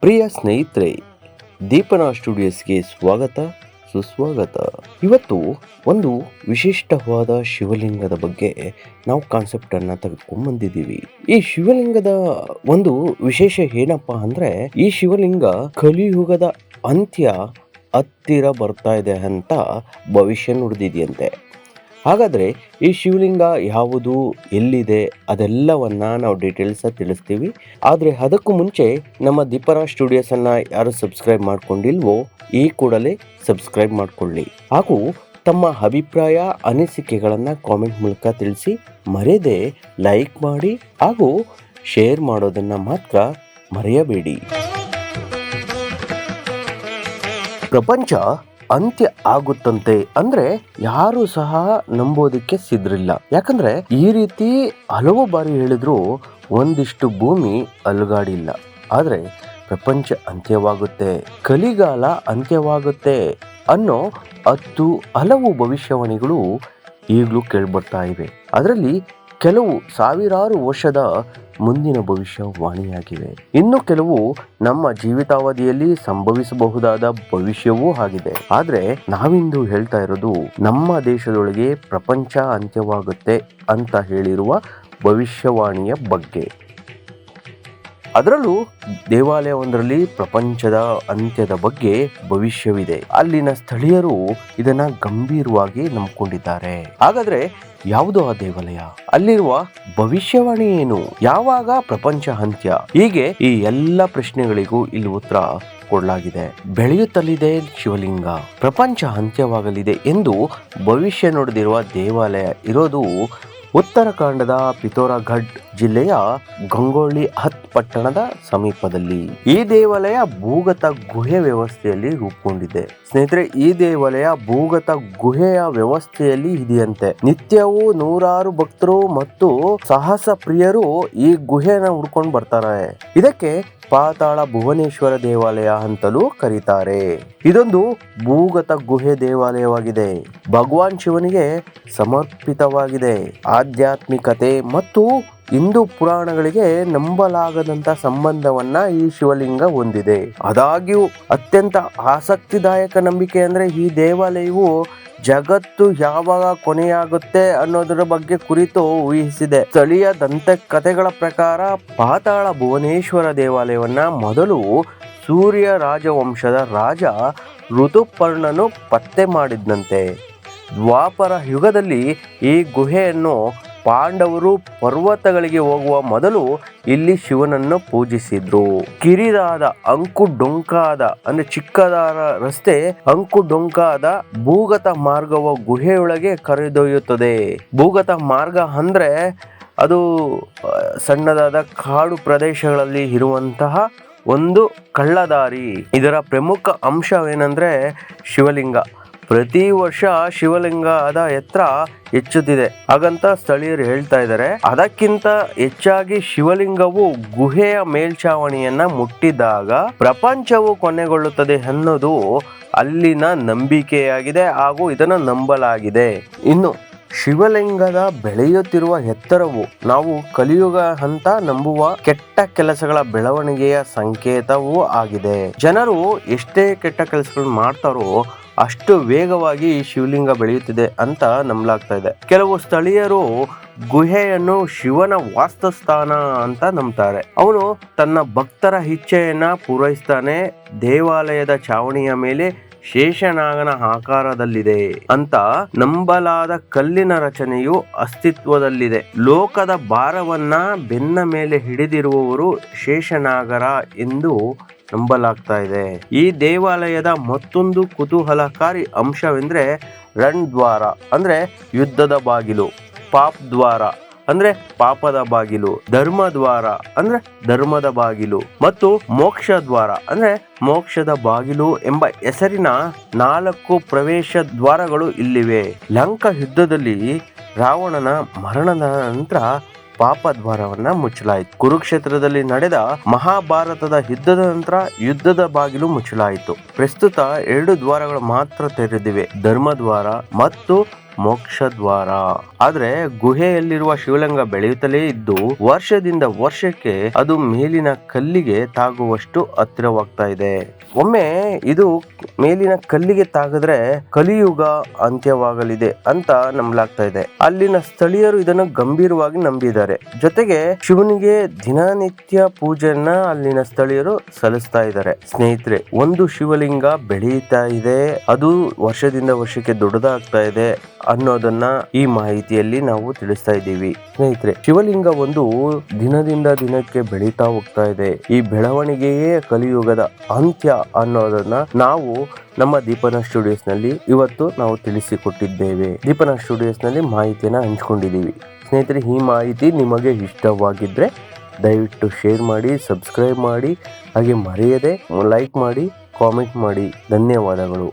ಪ್ರಿಯ ಸ್ನೇಹಿತರೆ, ದೀಪನ ಸ್ಟುಡಿಯೋಸ್ಗೆ ಸ್ವಾಗತ, ಸುಸ್ವಾಗತ. ಇವತ್ತು ಒಂದು ವಿಶಿಷ್ಟವಾದ ಶಿವಲಿಂಗದ ಬಗ್ಗೆ ನಾವು ಕಾನ್ಸೆಪ್ಟ್ ಅನ್ನ ತೆಗೆದುಕೊಂಡು ಬಂದಿದ್ದೀವಿ. ಈ ಶಿವಲಿಂಗದ ಒಂದು ವಿಶೇಷ ಏನಪ್ಪಾ ಅಂದ್ರೆ, ಈ ಶಿವಲಿಂಗ ಕಲಿಯುಗದ ಅಂತ್ಯ ಹತ್ತಿರ ಬರ್ತಾ ಇದೆ ಅಂತ ಭವಿಷ್ಯ ನುಡಿದಿದೆಯಂತೆ. ಹಾಗಾದ್ರೆ ಈ ಶಿವಲಿಂಗ ಯಾವುದು, ಎಲ್ಲಿದೆ, ಅದೆಲ್ಲವನ್ನು ನಾವು ಡೀಟೇಲ್ಸ ತಿಳಿಸ್ತೀವಿ. ಆದರೆ ಅದಕ್ಕೂ ಮುಂಚೆ ನಮ್ಮ ದೀಪರಾ ಸ್ಟುಡಿಯೋಸನ್ನು ಯಾರು ಸಬ್ಸ್ಕ್ರೈಬ್ ಮಾಡ್ಕೊಂಡಿಲ್ವೋ, ಈ ಕೂಡಲೇ ಸಬ್ಸ್ಕ್ರೈಬ್ ಮಾಡಿಕೊಳ್ಳಿ. ಹಾಗೂ ತಮ್ಮ ಅಭಿಪ್ರಾಯ, ಅನಿಸಿಕೆಗಳನ್ನು ಕಾಮೆಂಟ್ ಮೂಲಕ ತಿಳಿಸಿ, ಮರೆಯದೆ ಲೈಕ್ ಮಾಡಿ ಹಾಗೂ ಶೇರ್ ಮಾಡೋದನ್ನು ಮಾತ್ರ ಮರೆಯಬೇಡಿ. ಪ್ರಪಂಚ ಅಂತ್ಯ ಆಗುತ್ತಂತೆ ಅಂದ್ರೆ ಯಾರು ಸಹ ನಂಬೋದಕ್ಕೆ ಸಿದ್ರಿಲ್ಲ ಯಾಕಂದ್ರೆ ಈ ರೀತಿ ಹಲವು ಬಾರಿ ಹೇಳಿದ್ರು ಒಂದಿಷ್ಟು ಭೂಮಿ ಅಲುಗಾಡಿಲ್ಲ. ಆದ್ರೆ ಪ್ರಪಂಚ ಅಂತ್ಯವಾಗುತ್ತೆ, ಕಲಿಗಾಲ ಅಂತ್ಯವಾಗುತ್ತೆ ಅನ್ನೋ ಹತ್ತು ಹಲವು ಭವಿಷ್ಯವಾಣಿಗಳು ಈಗಲೂ ಕೇಳ್ಬರ್ತಾ ಇವೆ. ಅದರಲ್ಲಿ ಕೆಲವು ಸಾವಿರಾರು ವರ್ಷದ ಮುಂದಿನ ಭವಿಷ್ಯವಾಣಿಯಾಗಿವೆ ಇನ್ನು ಕೆಲವು ನಮ್ಮ ಜೀವಿತಾವಧಿಯಲ್ಲಿ ಸಂಭವಿಸಬಹುದಾದ ಭವಿಷ್ಯವೂ ಆಗಿದೆ. ಆದ್ರೆ ನಾವಿಂದು ಹೇಳ್ತಾ ಇರೋದು ನಮ್ಮ ದೇಶದೊಳಗೆ ಪ್ರಪಂಚ ಅಂತ್ಯವಾಗುತ್ತೆ ಅಂತ ಹೇಳಿರುವ ಭವಿಷ್ಯವಾಣಿಯ ಬಗ್ಗೆ. ಅದರಲ್ಲೂ ದೇವಾಲಯ ಒಂದರಲ್ಲಿ ಪ್ರಪಂಚದ ಅಂತ್ಯದ ಬಗ್ಗೆ ಭವಿಷ್ಯವಿದೆ. ಅಲ್ಲಿನ ಸ್ಥಳೀಯರು ಇದನ್ನ ಗಂಭೀರವಾಗಿ ನಂಬಿಕೊಂಡಿದ್ದಾರೆ. ಹಾಗಾದ್ರೆ ಯಾವುದು ಆ ದೇವಾಲಯ? ಅಲ್ಲಿರುವ ಭವಿಷ್ಯವಾಣಿ ಏನು? ಯಾವಾಗ ಪ್ರಪಂಚ ಅಂತ್ಯ? ಹೀಗೆ ಈ ಎಲ್ಲ ಪ್ರಶ್ನೆಗಳಿಗೂ ಇಲ್ಲಿ ಉತ್ತರ ಕೊಡಲಾಗಿದೆ. ಬೆಳೆಯುತ್ತಲಿದೆ ಶಿವಲಿಂಗ. ಪ್ರಪಂಚ ಅಂತ್ಯವಾಗಲಿದೆ ಎಂದು ಭವಿಷ್ಯ ನೋಡದಿರುವ ದೇವಾಲಯ ಇರೋದು ಉತ್ತರಾಖಂಡದ ಪಿತೋರಾಘಡ್ ಜಿಲ್ಲೆಯ ಗಂಗೋಳಿ ಹತ್ ಪಟ್ಟಣದ ಸಮೀಪದಲ್ಲಿ ಈ ದೇವಾಲಯ ಭೂಗತ ಗುಹೆ ವ್ಯವಸ್ಥೆಯಲ್ಲಿ ರೂಪುಗೊಂಡಿದೆ. ಸ್ನೇಹಿತರೆ, ಈ ದೇವಾಲಯ ಭೂಗತ ಗುಹೆಯ ವ್ಯವಸ್ಥೆಯಲ್ಲಿ ಇದೆಯಂತೆ. ನಿತ್ಯವೂ ನೂರಾರು ಭಕ್ತರು ಮತ್ತು ಸಾಹಸ ಪ್ರಿಯರು ಈ ಗುಹೆಯನ್ನ ಹುಡ್ಕೊಂಡು ಬರ್ತಾರೆ. ಇದಕ್ಕೆ ಪಾತಾಳ ಭುವನೇಶ್ವರ ದೇವಾಲಯ ಅಂತಲೂ ಕರೀತಾರೆ. ಇದೊಂದು ಭೂಗತ ಗುಹೆ ದೇವಾಲಯವಾಗಿದೆ. ಭಗವಾನ್ ಶಿವನಿಗೆ ಸಮರ್ಪಿತವಾಗಿದೆ. ಆಧ್ಯಾತ್ಮಿಕತೆ ಮತ್ತು ಹಿಂದೂ ಪುರಾಣಗಳಿಗೆ ನಂಬಲಾಗದಂತ ಸಂಬಂಧವನ್ನ ಈ ಶಿವಲಿಂಗ ಹೊಂದಿದೆ. ಆದಾಗ್ಯೂ ಅತ್ಯಂತ ಆಸಕ್ತಿದಾಯಕ ನಂಬಿಕೆ ಅಂದ್ರೆ ಈ ದೇವಾಲಯವು ಜಗತ್ತು ಯಾವಾಗ ಕೊನೆಯಾಗುತ್ತೆ ಅನ್ನೋದರ ಬಗ್ಗೆ ಕುರಿತು ಊಹಿಸಿದೆ. ಸ್ಥಳೀಯ ದಂತಕಥೆಗಳ ಪ್ರಕಾರ ಪಾತಾಳ ಭುವನೇಶ್ವರ ದೇವಾಲಯವನ್ನ ಮೊದಲು ಸೂರ್ಯ ರಾಜವಂಶದ ರಾಜ ಋತುಪರ್ಣನು ಪತ್ತೆ ಮಾಡಿದ್ನಂತೆ. ದ್ವಾಪರ ಯುಗದಲ್ಲಿ ಈ ಗುಹೆಯನ್ನು ಪಾಂಡವರು ಪರ್ವತಗಳಿಗೆ ಹೋಗುವ ಮೊದಲು ಇಲ್ಲಿ ಶಿವನನ್ನು ಪೂಜಿಸಿದ್ರು. ಕಿರಿದಾದ ಅಂಕು ಡೊಂಕಾದ ಅಂದ್ರೆ ಚಿಕ್ಕದಾದ ರಸ್ತೆ ಅಂಕು ಡೊಂಕಾದ ಭೂಗತ ಮಾರ್ಗವ ಗುಹೆಯೊಳಗೆ ಕರೆದೊಯ್ಯುತ್ತದೆ. ಭೂಗತ ಮಾರ್ಗ ಅಂದ್ರೆ ಅದು ಸಣ್ಣದಾದ ಕಾಡು ಪ್ರದೇಶಗಳಲ್ಲಿ ಇರುವಂತಹ ಒಂದು ಕಳ್ಳದಾರಿ. ಇದರ ಪ್ರಮುಖ ಅಂಶವೇನೆಂದರೆ ಶಿವಲಿಂಗ. ಪ್ರತಿ ವರ್ಷ ಶಿವಲಿಂಗದ ಎತ್ತರ ಹೆಚ್ಚುತ್ತಿದೆ. ಹಾಗಂತ ಸ್ಥಳೀಯರು ಹೇಳ್ತಾ ಇದ್ದಾರೆ. ಅದಕ್ಕಿಂತ ಹೆಚ್ಚಾಗಿ ಶಿವಲಿಂಗವು ಗುಹೆಯ ಮೇಲ್ಛಾವಣಿಯನ್ನ ಮುಟ್ಟಿದಾಗ ಪ್ರಪಂಚವು ಕೊನೆಗೊಳ್ಳುತ್ತದೆ ಅನ್ನೋದು ಅಲ್ಲಿನ ನಂಬಿಕೆಯಾಗಿದೆ ಹಾಗೂ ಇದನ್ನು ನಂಬಲಾಗಿದೆ. ಇನ್ನು ಶಿವಲಿಂಗದ ಬೆಳೆಯುತ್ತಿರುವ ಎತ್ತರವು ನಾವು ಕಲಿಯುಗ ಅಂತ ನಂಬುವ ಕೆಟ್ಟ ಕೆಲಸಗಳ ಬೆಳವಣಿಗೆಯ ಸಂಕೇತವೂ ಆಗಿದೆ. ಜನರು ಎಷ್ಟೇ ಕೆಟ್ಟ ಕೆಲಸಗಳು ಮಾಡ್ತಾರೋ ಅಷ್ಟು ವೇಗವಾಗಿ ಶಿವಲಿಂಗ ಬೆಳೆಯುತ್ತಿದೆ ಅಂತ ನಂಬಲಾಗ್ತಾ ಇದೆ. ಕೆಲವು ಸ್ಥಳೀಯರು ಗುಹೆಯನ್ನು ಶಿವನ ವಾಸ್ತಸ್ಥಾನ ಅಂತ ನಂಬ್ತಾರೆ. ಅವನು ತನ್ನ ಭಕ್ತರ ಇಚ್ಛೆಯನ್ನ ಪೂರೈಸ್ತಾನೆ, ದೇವಾಲಯದ ಚಾವಣಿಯ ಮೇಲೆ ಶೇಷನಾಗನ ಆಕಾರದಲ್ಲಿದೆ ಅಂತ ನಂಬಲಾದ ಕಲ್ಲಿನ ರಚನೆಯು ಅಸ್ತಿತ್ವದಲ್ಲಿದೆ. ಲೋಕದ ಭಾರವನ್ನ ಬೆನ್ನ ಮೇಲೆ ಹಿಡಿದಿರುವವರು ಶೇಷನಾಗರ ಎಂದು ನಂಬಲಾಗ್ತಾ ಇದೆ ಈ ದೇವಾಲಯದ ಮತ್ತೊಂದು ಕುತೂಹಲಕಾರಿ ಅಂಶವೆಂದ್ರೆ ರಣ್ ದ್ವಾರ, ಅಂದ್ರೆ ಯುದ್ಧದ ಬಾಗಿಲು, ಪಾಪ್ ದ್ವಾರ, ಅಂದ್ರೆ ಪಾಪದ ಬಾಗಿಲು, ಧರ್ಮ ದ್ವಾರ, ಅಂದ್ರೆ ಧರ್ಮದ ಬಾಗಿಲು ಮತ್ತು ಮೋಕ್ಷ ದ್ವಾರ, ಅಂದ್ರೆ ಮೋಕ್ಷದ ಬಾಗಿಲು ಎಂಬ ಹೆಸರಿನ ನಾಲ್ಕು ಪ್ರವೇಶ ದ್ವಾರಗಳು ಇಲ್ಲಿವೆ. ಲಂಕ ಯುದ್ಧದಲ್ಲಿ ರಾವಣನ ಮರಣದ ನಂತರ ಪಾಪ ದ್ವಾರವನ್ನ ಮುಚ್ಚಲಾಯಿತು. ಕುರುಕ್ಷೇತ್ರದಲ್ಲಿ ನಡೆದ ಮಹಾಭಾರತದ ಯುದ್ಧದ ನಂತರ ಯುದ್ಧದ ಬಾಗಿಲು ಮುಚ್ಚಲಾಯಿತು. ಪ್ರಸ್ತುತ ಎರಡು ದ್ವಾರಗಳು ಮಾತ್ರ ತೆರೆದಿವೆ. ಧರ್ಮದ್ವಾರ ಮತ್ತು ಮೋಕ್ಷ ದ್ವಾರ ಆದ್ರೆ ಗುಹೆಯಲ್ಲಿರುವ ಶಿವಲಿಂಗ ಬೆಳೆಯುತ್ತಲೇ ಇದ್ದು, ವರ್ಷದಿಂದ ವರ್ಷಕ್ಕೆ ಅದು ಮೇಲಿನ ಕಲ್ಲಿಗೆ ತಾಗುವಷ್ಟು ಹತ್ತಿರವಾಗ್ತಾ ಇದೆ. ಒಮ್ಮೆ ಇದು ಮೇಲಿನ ಕಲ್ಲಿಗೆ ತಾಗಿದ್ರೆ ಕಲಿಯುಗ ಅಂತ್ಯವಾಗಲಿದೆ ಅಂತ ನಂಬಲಾಗ್ತಾ ಇದೆ. ಅಲ್ಲಿನ ಸ್ಥಳೀಯರು ಇದನ್ನು ಗಂಭೀರವಾಗಿ ನಂಬಿದ್ದಾರೆ. ಜೊತೆಗೆ ಶಿವನಿಗೆ ದಿನನಿತ್ಯ ಪೂಜೆಯನ್ನ ಅಲ್ಲಿನ ಸ್ಥಳೀಯರು ಸಲ್ಲಿಸ್ತಾ ಇದ್ದಾರೆ. ಸ್ನೇಹಿತರೆ, ಒಂದು ಶಿವಲಿಂಗ ಬೆಳೆಯುತ್ತಾ ಇದೆ. ಅದು ವರ್ಷದಿಂದ ವರ್ಷಕ್ಕೆ ದೊಡ್ಡದಾಗ್ತಾ ಇದೆ. ಅನ್ನೋದನ್ನ ಈ ಮಾಹಿತಿಯಲ್ಲಿ ನಾವು ತಿಳಿಸ್ತಾ ಇದ್ದೀವಿ. ಸ್ನೇಹಿತರೆ, ಶಿವಲಿಂಗ ಒಂದು ದಿನದಿಂದ ದಿನಕ್ಕೆ ಬೆಳೀತಾ ಹೋಗ್ತಾ ಇದೆ. ಈ ಬೆಳವಣಿಗೆಯೇ ಕಲಿಯುಗದ ಅಂತ್ಯ ಅನ್ನೋದನ್ನ ನಾವು ನಮ್ಮ ದೀಪನ ಸ್ಟುಡಿಯೋಸ್ನಲ್ಲಿ ಇವತ್ತು ನಾವು ತಿಳಿಸಿಕೊಟ್ಟಿದ್ದೇವೆ. ದೀಪನ ಸ್ಟುಡಿಯೋಸ್ನಲ್ಲಿ ಮಾಹಿತಿಯನ್ನ ಹಂಚ್ಕೊಂಡಿದ್ದೀವಿ. ಸ್ನೇಹಿತರೆ, ಈ ಮಾಹಿತಿ ನಿಮಗೆ ಇಷ್ಟವಾಗಿದ್ರೆ ದಯವಿಟ್ಟು ಶೇರ್ ಮಾಡಿ, ಸಬ್ಸ್ಕ್ರೈಬ್ ಮಾಡಿ, ಹಾಗೆ ಮರೆಯದೆ ಲೈಕ್ ಮಾಡಿ, ಕಾಮೆಂಟ್ ಮಾಡಿ. ಧನ್ಯವಾದಗಳು.